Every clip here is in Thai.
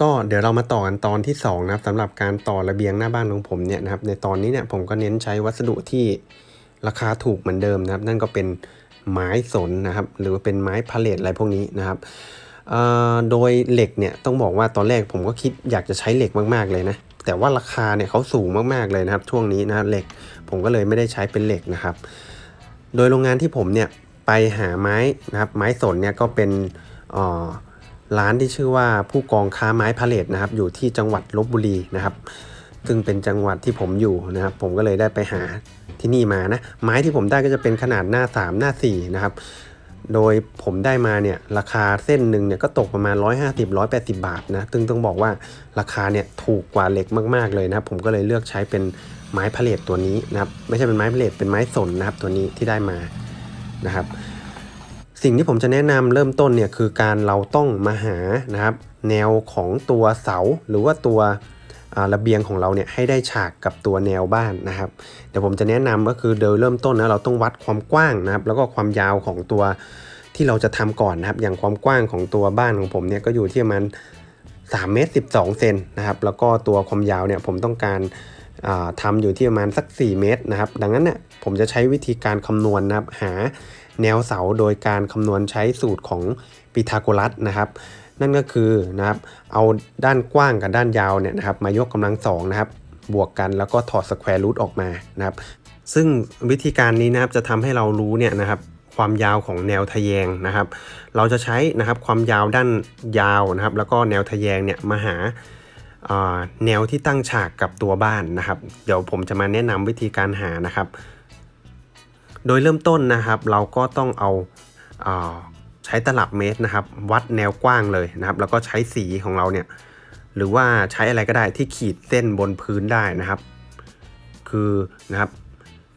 ก็เดี๋ยวเรามาต่อกันตอนที่2นะครับสำหรับการต่อระเบียงหน้าบ้านของผมเนี่ยนะครับในตอนนี้เนี่ยผมก็เน้นใช้วัสดุที่ราคาถูกเหมือนเดิมนะครับ นั่นก็เป็นไม้สนนะครับ หรือว่าเป็นไม้พาเลทอะไรพวกนี้นะครับโดยเหล็กเนี่ยต้องบอกว่าตอนแรกผมก็คิดอยากจะใช้เหล็กมากๆเลยนะแต่ว่าราคาเนี่ยเขาสูงมากๆเลยนะครับช่วงนี้นะเหล็กผมก็เลยไม่ได้ใช้เป็นเหล็กนะครับ โดยโรงงานที่ผมเนี่ยไปหาไม้นะครับไม้สนเนี่ยก็เป็นอ่อ ร้านที่ชื่อว่าผู้กองค้าไม้พาเลทนะครับ อยู่ที่จังหวัดลบบุรีนะครับ ซึ่งเป็นจังหวัดที่ผมอยู่นะครับ ผมก็เลยได้ไปหาที่นี่มานะ ไม้ที่ผมได้ก็จะเป็นขนาดหน้า 3 หน้า 4 นะครับ โดยผมได้มาเนี่ยราคาเส้นหนึ่งเนี่ยก็ตกประมาณ 150-180 บาทนะซึ่งต้องบอกว่าราคาเนี่ยถูกกว่าเหล็กมากๆเลยนะผมก็เลยเลือกใช้เป็นไม้พาเลทตัวนี้นะครับ ไม่ใช่เป็นไม้พาเลทเป็นไม้สนนะครับ ตัวนี้ที่ได้มานะครับ สิ่งที่ผมจะแนะนำเริ่มต้นเนี่ยคือการเราต้องมาหานะครับ แนวของตัวเสาหรือว่าตัวระเบียงของเราเนี่ยให้ได้ฉากกับตัวแนวบ้านนะครับเดี๋ยวผมจะแนะนำก็คือโดยเริ่มต้นนะเราต้องวัดความกว้างนะครับแล้วก็ความยาวของตัวที่เราจะทำก่อนนะครับ อย่างความกว้างของตัวบ้านของผมเนี่ยก็อยู่ที่ประมาณ3เมตร12เซนนะครับแล้วก็ตัวความยาวเนี่ยผมต้องการาทำอยู่ที่ประมาณสัก 4 เมตรนะครับ ดังนั้นเนี่ยผมจะใช้วิธีการคำนวณนะครับหา แนวเสาโดยการคำนวณใช้สูตรของพีทาโกรัสนะครับ นั่นก็คือนะครับเอาด้านกว้างกับด้านยาวเนี่ยนะครับมายกกำลังสองนะครับบวกกันแล้วก็ถอดสแควร์รูทออกมานะครับซึ่งวิธีการนี้นะครับจะทำให้เรารู้เนี่ยนะครับความยาวของแนวทะแยงนะครับ เราจะใช้นะครับความยาวด้านยาวนะครับ แล้วก็แนวทะแยงเนี่ยมาหาอ่าแนวที่ตั้งฉากกับตัวบ้านนะครับ เดี๋ยวผมจะมาแนะนำวิธีการหานะครับ โดยเริ่มต้นนะครับ เราก็ต้องเอาอ่าใช้ตลับเมตรนะครับ วัดแนวกว้างเลยนะครับ แล้วก็ใช้สีของเราเนี่ยหรือว่าใช้อะไรก็ได้ที่ขีดเส้นบนพื้นได้นะครับ คือนะครับ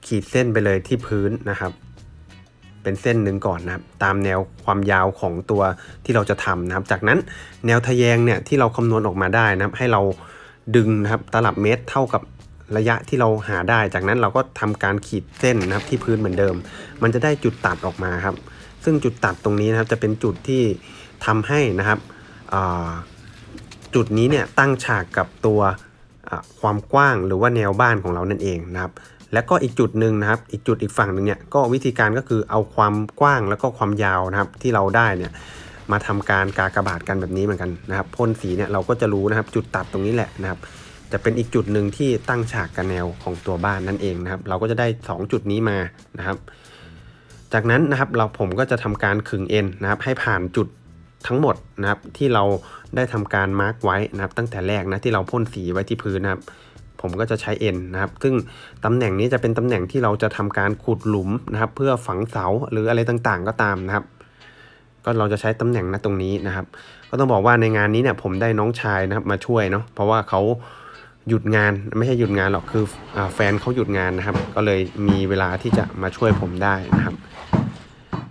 ขีดเส้นไปเลยที่พื้นนะครับ เป็นเส้นหนึ่งก่อนนะครับ ตามแนวความยาวของตัวที่เราจะทำนะครับ จากนั้นแนวทะแยงเนี่ยที่เราคำนวณออกมาได้นะครับ ให้เราดึงนะครับตลับเมตรเท่ากับ ระยะที่เราหาได้ จากนั้นเราก็ทำการขีดเส้นนะครับที่พื้นเหมือนเดิม มันจะได้จุดตัดออกมาครับ ซึ่งจุดตัดตรงนี้นะครับจะเป็นจุดที่ทำให้นะครับจุดนี้เนี่ยตั้งฉากกับตัวความกว้างหรือว่าแนวบ้านของเรานั่นเองนะครับ แล้วก็อีกจุดหนึ่งนะครับ อีกจุดอีกฝั่งหนึ่งเนี่ยก็วิธีการก็คือเอาความกว้างแล้วก็ความยาวนะครับที่เราได้เนี่ยมาทำการกากระบาทกันแบบนี้เหมือนกันนะครับพ่นสีเนี่ยเราก็จะรู้นะครับจุดตัดตรงนี้แหละนะครับ จะเป็นอีกจุดหนึ่งที่ตั้งฉากกับแนวของตัวบ้านนั่นเองนะครับ เราก็จะได้ 2 จุดนี้มานะครับ จากนั้นนะครับเราผมก็จะทำการขึงเอ็นนะครับ ให้ผ่านจุดทั้งหมดนะครับ ที่เราได้ทำการมาร์กไว้นะครับ ตั้งแต่แรกนะที่เราพ่นสีไว้ที่พื้นนะครับผมก็จะใช้เอ็นนะครับ ซึ่งตำแหน่งนี้จะเป็นตำแหน่งที่เราจะทำการขุดหลุมนะครับ เพื่อฝังเสาหรืออะไรต่างๆ ก็ตามนะครับ ก็เราจะใช้ตำแหน่งนะตรงนี้นะครับ ก็ต้องบอกว่าในงานนี้เนี่ยผมได้น้องชายนะครับมาช่วยเนาะเพราะว่าเขา หยุดงานไม่ใช่หยุดงานหรอกคืออแฟนเขาหยุดงานนะครับ ก็เลยมีเวลาที่จะมาช่วยผมได้นะครับ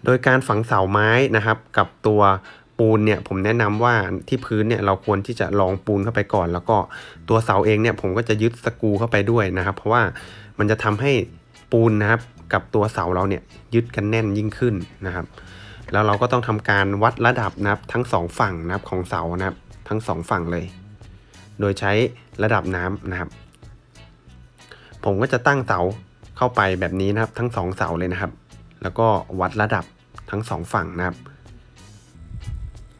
โดยการฝังเสาไม้นะครับ กับตัวปูนเนี่ยผมแนะนำว่าที่พื้นเนี่ยเราควรที่จะลองปูนเข้าไปก่อน แล้วก็ตัวเสาเองเนี่ยผมก็จะยึดสกูเข้าไปด้วยนะครับ เพราะว่ามันจะทำให้ปูนนะครับกับตัวเสาเราเนี่ยยึดกันแน่นยิ่งขึ้นนะครับ แล้วเราก็ต้องทำการวัดระดับนะครับทั้งสองฝั่งนะครับของเสานะครับทั้งสองฝั่งเลย โดยใช้ระดับน้ำนะครับ ผมก็จะตั้งเสาเข้าไปแบบนี้นะครับ ทั้งสองเสาเลยนะครับ แล้วก็วัดระดับทั้งสองฝั่งนะครับ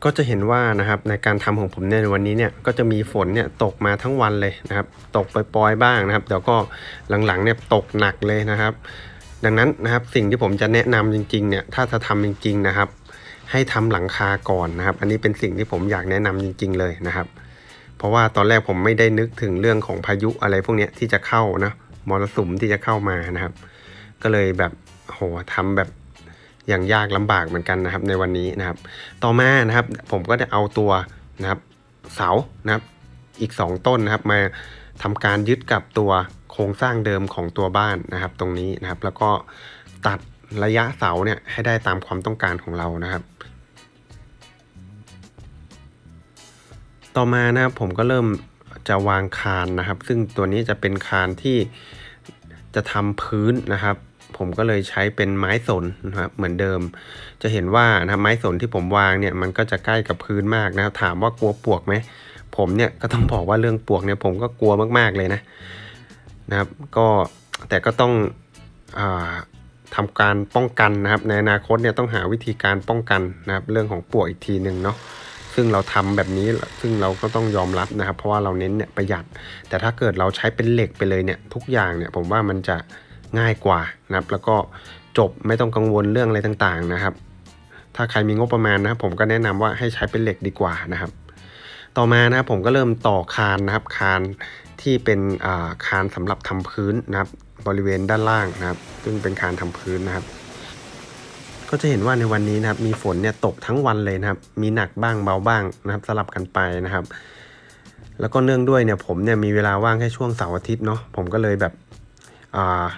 ก็จะเห็นว่านะครับในการทำของผมเนี่ยในวันนี้เนี่ยก็จะมีฝนเนี่ยตกมาทั้งวันเลยนะครับ ตกปล่อยๆบ้างนะครับเดี๋ยวก็หลังๆเนี่ยตกหนักเลยนะครับ ดังนั้นนะครับสิ่งที่ผมจะแนะนำจริงๆเนี่ยถ้าจะทำจริง ๆนะครับ ให้ทำหลังคาก่อนนะครับ อันนี้เป็นสิ่งที่ผมอยากแนะนำจริง ๆ เลยนะครับ ราะว่าตอนแรกผมไม่ได้นึกถึงเรื่องของพายุอะไรพวกนี้ที่จะเข้านะมรสุมที่จะเข้ามานะครับ ก็เลยแบบโหทำแบบอย่างยากลำบากเหมือนกันนะครับ ในวันนี้นะครับ ต่อมานะครับ ผมก็จะเอาตัวนะครับ เสานะครับ อีก 2 ต้นนะครับ มาทำการยึดกับตัวโครงสร้างเดิมของตัวบ้านนะครับ ตรงนี้นะครับ แล้วก็ตัดระยะเสาเนี่ยให้ได้ตามความต้องการของเรานะครับ ต่อมานะครับผมก็เริ่มจะวางคานนะครับ ซึ่งตัวนี้จะเป็นคานที่จะทำพื้นนะครับ ผมก็เลยใช้เป็นไม้สนนะครับเหมือนเดิม จะเห็นว่านะครับไม้สนที่ผมวางเนี่ยมันก็จะใกล้กับพื้นมากนะครับถามว่ากลัวปวกไหมผมเนี่ยก็ต้องบอกว่าเรื่องปวกเนี่ยผมก็กลัวมากๆเลยนะนะครับ ก็แต่ก็ต้องอาทำการป้องกันนะครับ ในอนาคตเนี่ยต้องหาวิธีการป้องกันนะครับ เรื่องของปวกอีกทีหนึ่งเนาะ ซึ่งเราทำแบบนี้ซึ่งเราก็ต้องยอมรับนะครับ เพราะว่าเราเน้นเนี่ยประหยัด แต่ถ้าเกิดเราใช้เป็นเหล็กไปเลยเนี่ยทุกอย่างเนี่ยผมว่ามันจะง่ายกว่านะครับ แล้วก็จบไม่ต้องกังวลเรื่องอะไรต่างๆนะครับ ถ้าใครมีงบประมาณนะครับ ผมก็แนะนำว่าให้ใช้เป็นเหล็กดีกว่านะครับ ต่อมานะครับผมก็เริ่มต่อคานนะครับคานที่เป็นอ่าคานสำหรับทำพื้นนะครับ บริเวณด้านล่างนะครับ ซึ่งเป็นคานทำพื้นนะครับ ก็จะเห็นว่าในวันนี้นะครับมีฝนเนี่ยตกทั้งวันเลยนะครับ มีหนักบ้างเบาบ้างนะครับ สลับกันไปนะครับ แล้วก็เนื่องด้วยเนี่ยผมเนี่ยมีเวลาว่างแค่ช่วงเสาร์อาทิตย์เนาะผมก็เลยแบบ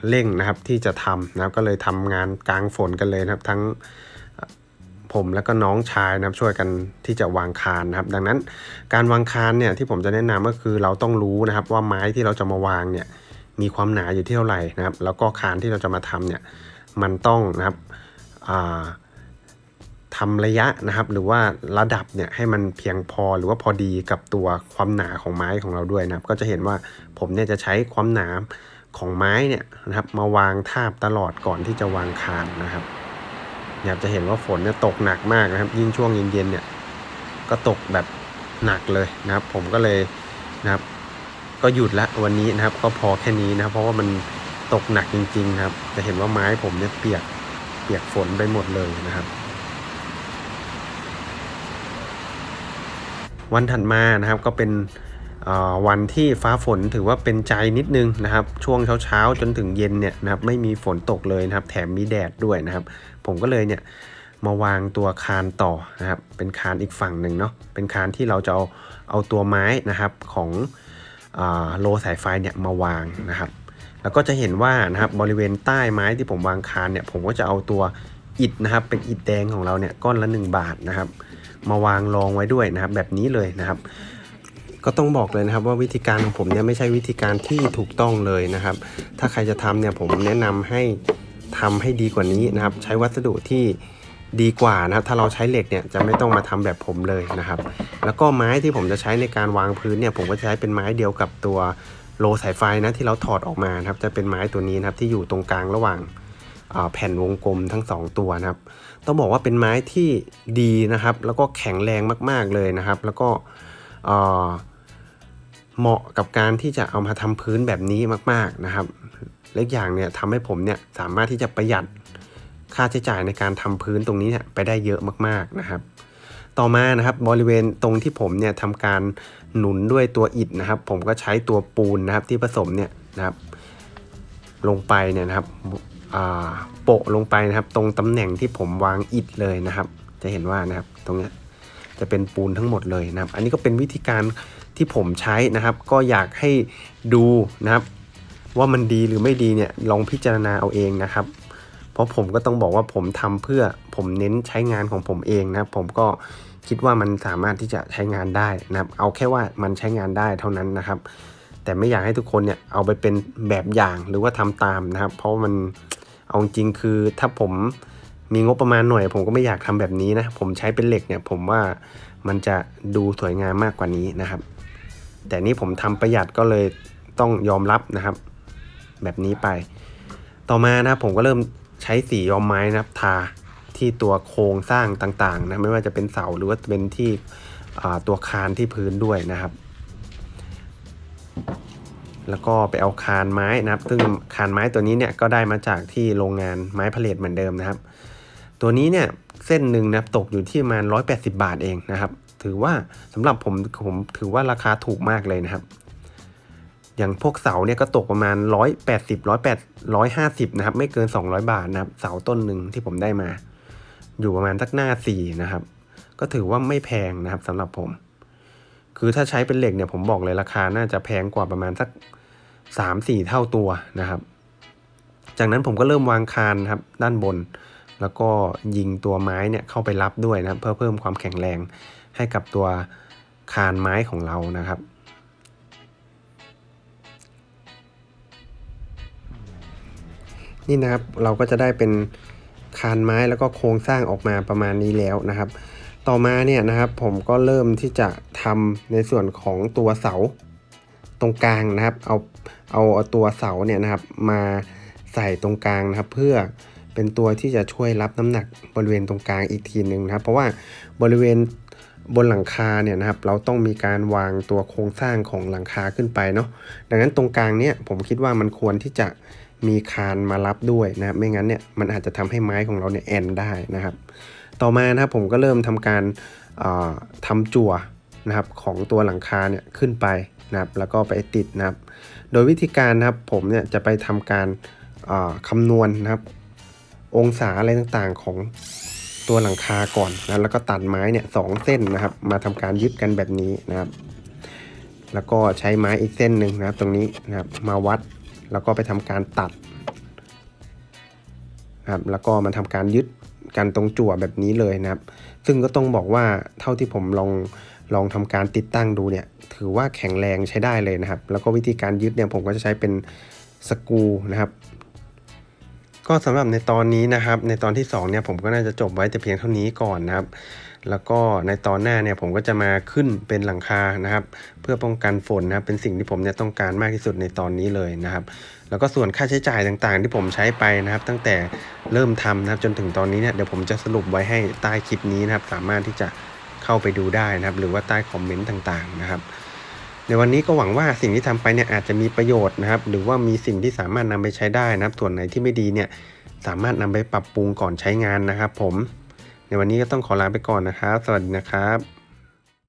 เร่งนะครับที่จะทำนะครับก็เลยทำงานกลางฝนกันเลยนะครับ ทั้งผมแล้วก็น้องชายนะครับช่วยกันที่จะวางคานนะครับ ดังนั้นการวางคานเนี่ยที่ผมจะแนะนำก็คือเราต้องรู้นะครับ ว่าไม้ที่เราจะมาวางเนี่ยมีความหนาอยู่ที่เท่าไหร่นะครับ แล้วก็คานที่เราจะมาทำเนี่ยมันต้องนะครับ ทำระยะนะครับ หรือว่าระดับเนี่ยให้มันเพียงพอหรือว่าพอดีกับตัวความหนาของไม้ของเราด้วยนะครับ ก็จะเห็นว่าผมเนี่ยจะใช้ความหนาของไม้เนี่ยนะครับมาวางทาบตลอดก่อนที่จะวางคานนะครับเนี่ยจะเห็นว่าฝนเนี่ยตกหนักมากนะครับ ยิ่งช่วงเย็นๆเนี่ยก็ตกแบบหนักเลยนะครับ ผมก็เลยนะครับ ก็หยุดละวันนี้นะครับ ก็พอแค่นี้นะครับ เพราะว่ามันตกหนักจริงๆนะครับ จะเห็นว่าไม้ผมเนี่ยเปียก เปียกฝนไปหมดเลยนะครับ วันถัดมานะครับก็เป็นวันที่ฟ้าฝนถือว่าเป็นใจนิดนึงนะครับ ช่วงเช้าๆจนถึงเย็นเนี่ยนะครับไม่มีฝนตกเลยนะครับ แถมมีแดดด้วยนะครับ ผมก็เลยเนี่ยมาวางตัวคานต่อนะครับ เป็นคานอีกฝั่งหนึ่งเนาะเป็นคานที่เราจะเอาเอาตัวไม้นะครับของโลสายไฟเนี่ยมาวางนะครับ แล้วก็จะเห็นว่านะครับบริเวณใต้ไม้ที่ผมวางคานเนี่ยผมก็จะเอาตัวอิฐนะครับเป็นอิฐแดงของเราเนี่ยก้อนละ 1 บาทนะครับ มาวางรองไว้ด้วยนะครับ แบบนี้เลยนะครับ ก็ต้องบอกเลยนะครับ ว่าวิธีการของผมเนี่ยไม่ใช่วิธีการที่ถูกต้องเลยนะครับ ถ้าใครจะทำเนี่ยผมแนะนำให้ทำให้ดีกว่านี้นะครับ ใช้วัสดุที่ดีกว่านะครับ ถ้าเราใช้เหล็กเนี่ยจะไม่ต้องมาทำแบบผมเลยนะครับ แล้วก็ไม้ที่ผมจะใช้ในการวางพื้นเนี่ยผมก็จะใช้เป็นไม้เดียวกับตัว โลสายไฟนะที่เราถอดออกมานะครับ จะเป็นไม้ตัวนี้นะครับที่อยู่ตรงกลางระหว่างแผ่นวงกลมทั้ง 2 ตัวนะครับ ต้องบอกว่าเป็นไม้ที่ดีนะครับ แล้วก็แข็งแรงมาก ๆเลยนะครับ แล้วก็เหมาะกับการที่จะเอามาทำพื้นแบบนี้มาก ๆนะครับเล็กอย่างเนี่ยทำให้ผมเนี่ยสามารถที่จะประหยัดค่าใช้จ่ายในการทำพื้นตรงนี้เนี่ยไปได้เยอะมาก ๆนะครับ ต่อมานะครับบริเวณตรงที่ผมเนี่ยทำการ หนุนด้วยตัวอิฐนะครับ ผมก็ใช้ตัวปูนนะครับที่ผสมเนี่ยนะครับ ลงไปเนี่ยนะครับโปะลงไปนะครับ ตรงตำแหน่งที่ผมวางอิฐเลยนะครับ จะเห็นว่านะครับ ตรงนี้จะเป็นปูนทั้งหมดเลยนะครับ อันนี้ก็เป็นวิธีการที่ผมใช้นะครับ ก็อยากให้ดูนะครับ ว่ามันดีหรือไม่ดีเนี่ยลองพิจารณาเอาเองนะครับ เพราะผมก็ต้องบอกว่าผมทำเพื่อผมเน้นใช้งานของผมเองนะผมก็คิดว่ามันสามารถที่จะใช้งานได้นะครับ เอาแค่ว่ามันใช้งานได้เท่านั้นนะครับ แต่ไม่อยากให้ทุกคนเนี่ยเอาไปเป็นแบบอย่างหรือว่าทำตามนะครับ เพราะมันเอาจริงคือถ้าผมมีงบประมาณหน่อย ผมก็ไม่อยากทำแบบนี้นะผมใช้เป็นเหล็กเนี่ย ผมว่ามันจะดูสวยงามมากกว่านี้นะครับ แต่นี่ผมทำประหยัดก็เลยต้องยอมรับนะครับ แบบนี้ไป ต่อมานะผมก็เริ่ม ใช้สีย้อมไม้นะครับทาที่ตัวโครงสร้างต่างๆนะไม่ว่าจะเป็นเสาหรือว่าเป็นที่ตัวคานที่พื้นด้วยนะครับ แล้วก็ไปเอาคานไม้นะครับ ซึ่งคานไม้ตัวนี้เนี่ยก็ได้มาจากที่โรงงานไม้ผลิตเหมือนเดิมนะครับ ตัวนี้เนี่ยเส้นหนึ่งนะตกอยู่ที่ประมาณ180 บาทเองนะครับ ถือว่าสำหรับผมผมถือว่าราคาถูกมากเลยนะครับ อย่างพวกเสาเนี่ยก็ตกประมาณ 180 108 150นะครับไม่เกิน 200 บาทนะครับเสาต้นหนึ่งที่ผมได้มา อยู่ประมาณสักหน้า4นะครับ ก็ถือว่าไม่แพงนะครับสำหรับผม คือถ้าใช้เป็นเหล็กเนี่ยผมบอกเลยราคาน่าจะแพงกว่าประมาณสัก 3-4 เท่าตัวนะครับ จากนั้นผมก็เริ่มวางคานครับด้านบน แล้วก็ยิงตัวไม้เนี่ยเข้าไปรับด้วยนะครับ เพื่อเพิ่มความแข็งแรงให้กับตัวคานไม้ของเรานะครับ นี่นะครับเราก็จะได้เป็นคานไม้แล้วก็โครงสร้างออกมาประมาณนี้แล้วนะครับ ต่อมาเนี่ยนะครับผมก็เริ่มที่จะทำในส่วนของตัวเสาตรงกลางนะครับ เอาเอาตัวเสาเนี่ยนะครับมาใส่ตรงกลางนะครับ เพื่อเป็นตัวที่จะช่วยรับน้ำหนักบริเวณตรงกลางอีกทีหนึ่งนะครับ เพราะว่าบริเวณบนหลังคาเนี่ยนะครับ เราต้องมีการวางตัวโครงสร้างของหลังคาขึ้นไปเนาะดังนั้นตรงกลางเนี่ยผมคิดว่ามันควรที่จะ มีคานมารับด้วยนะครับไม่งั้นเนี่ยมันอาจจะทำให้ไม้ของเราเนี่ยแอนได้นะครับ ต่อมานะครับผมก็เริ่มทำการเอ่อทำจั่วนะครับของตัวหลังคาเนี่ยขึ้นไปนะครับแล้วก็ไปติดนะครับ โดยวิธีการนะครับผมเนี่ยจะไปทำการเอ่อคำนวณนะครับ องศาอะไรต่างๆของตัวหลังคาก่อนนะแล้วก็ตัดไม้เนี่ยสองเส้นนะครับ มาทำการยึดกันแบบนี้นะครับ แล้วก็ใช้ไม้อีกเส้นหนึ่งนะครับ ตรงนี้นะครับมาวัด แล้วก็ไปทำการตัดครับแล้วก็มาทำการยึดกันตรงจั่วแบบนี้เลยนะครับ ซึ่งก็ต้องบอกว่าเท่าที่ผมลองลองทำการติดตั้งดูเนี่ยถือว่าแข็งแรงใช้ได้เลยนะครับ แล้วก็วิธีการยึดเนี่ยผมก็จะใช้เป็นสกูนะครับ ก็สำหรับในตอนนี้นะครับ ในตอนที่2เนี่ยผมก็น่าจะจบไว้แต่เพียงเท่านี้ก่อนนะครับ แล้วก็ในตอนหน้าเนี่ยผมก็จะมาขึ้นเป็นหลังคานะครับ เพื่อป้องกันฝนนะครับเป็นสิ่งที่ผมเนี่ยต้องการมากที่สุดในตอนนี้เลยนะครับ แล้วก็ส่วนค่าใช้จ่ายต่างๆ ที่ผมใช้ไปนะครับ ตั้งแต่เริ่มทำนะครับจนถึงตอนนี้เนี่ยเดี๋ยวผมจะสรุปไว้ให้ใต้คลิปนี้นะครับ สามารถที่จะเข้าไปดูได้นะครับ หรือว่าใต้คอมเมนต์ต่างๆนะครับในวันนี้ก็หวังว่าสิ่งที่ทำไปเนี่ยอาจจะมีประโยชน์นะครับ หรือว่ามีสิ่งที่สามารถนำไปใช้ได้นะครับ ส่วนไหนที่ไม่ดีเนี่ยสามารถนำไปปรับปรุงก่อนใช้งานนะครับ ผม ในวันนี้ก็ต้องขอลาไปก่อนนะครับ สวัสดีนะครับ